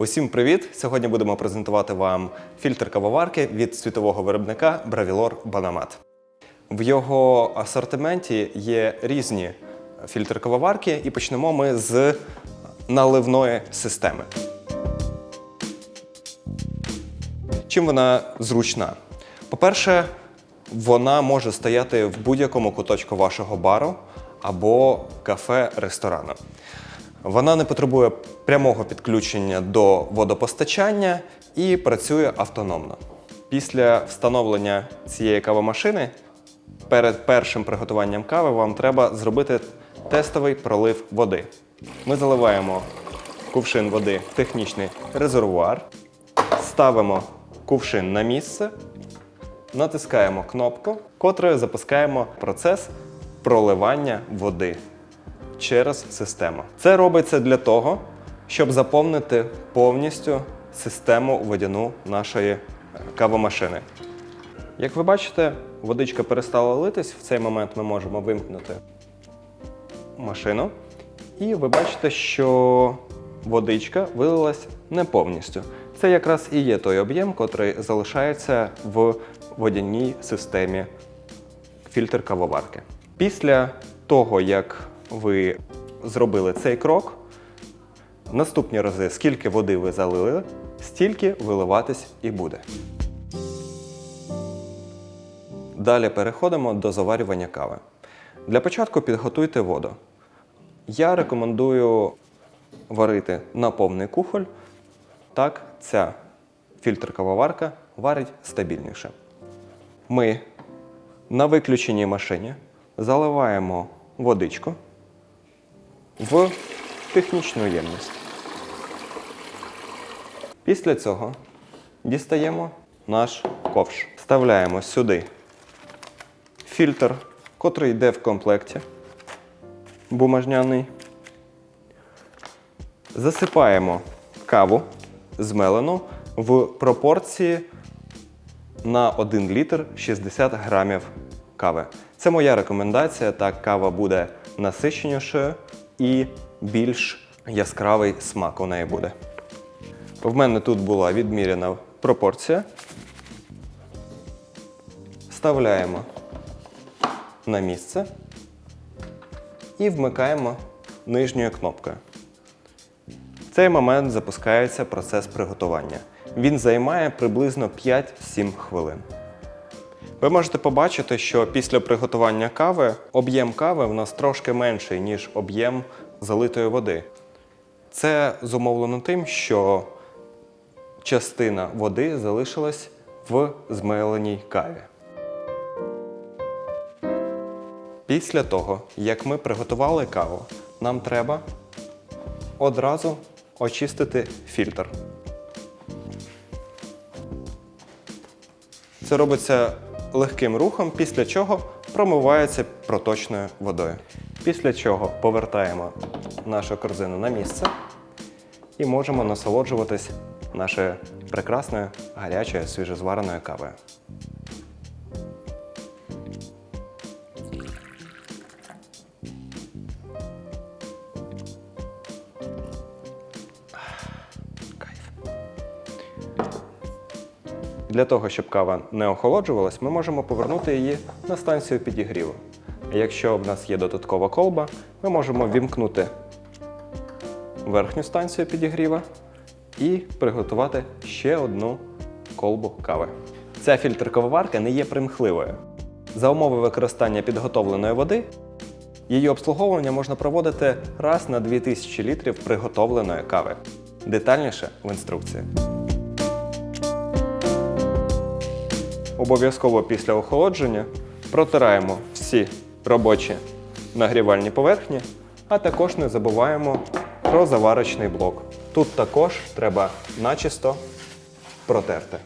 Усім привіт! Сьогодні будемо презентувати вам фільтр кавоварки від світового виробника Bravilor Bonamat. В його асортименті є різні фільтри кавоварки, і почнемо ми з наливної системи. Чим вона зручна? По-перше, вона може стояти в будь-якому куточку вашого бару або кафе-ресторану. Вона не потребує прямого підключення до водопостачання і працює автономно. Після встановлення цієї кавомашини перед першим приготуванням кави вам треба зробити тестовий пролив води. Ми заливаємо кувшин води в технічний резервуар, ставимо кувшин на місце, натискаємо кнопку, котрою запускаємо процес проливання води через систему. Це робиться для того, щоб заповнити повністю систему водяну нашої е, кавомашини. Як ви бачите, водичка перестала литись. В цей момент ми можемо вимкнути машину. І ви бачите, що водичка вилилась не повністю. Це якраз і є той об'єм, котрий залишається в водяній системі фільтр кавоварки. Після того, як ви зробили цей крок, наступні рази, скільки води ви залили, стільки виливатись і буде. Далі переходимо до заварювання кави. Для початку підготуйте воду. Я рекомендую варити на повний кухоль. Так, ця фільтр-кавоварка варить стабільніше. Ми на виключеній машині заливаємо водичку в технічну ємність. Після цього дістаємо наш ковш. Вставляємо сюди фільтр, котрий йде в комплекті бумажняний. Засипаємо каву змелену в пропорції на 1 літр 60 грамів кави. Це моя рекомендація, так кава буде насиченішою і більш яскравий смак у неї буде. В мене тут була відміряна пропорція. Вставляємо на місце і вмикаємо нижньою кнопкою. В цей момент запускається процес приготування. Він займає приблизно 5-7 хвилин. Ви можете побачити, що після приготування кави об'єм кави в нас трошки менший, ніж об'єм залитої води. Це зумовлено тим, що частина води залишилась в змеленій каві. Після того, як ми приготували каву, нам треба одразу очистити фільтр. Це робиться легким рухом, після чого промивається проточною водою. Після чого повертаємо нашу корзину на місце і можемо насолоджуватись нашою прекрасною гарячою свіжозвареною кавою. Для того, щоб кава не охолоджувалась, ми можемо повернути її на станцію підігріву. Якщо в нас є додаткова колба, ми можемо вімкнути верхню станцію підігріва і приготувати ще одну колбу кави. Ця фільтр-кавоварка не є примхливою. За умови використання підготовленої води, її обслуговування можна проводити раз на 2000 літрів приготовленої кави. Детальніше в інструкції. Обов'язково після охолодження протираємо всі робочі нагрівальні поверхні, а також не забуваємо про заварочний блок. Тут також треба начисто протерти.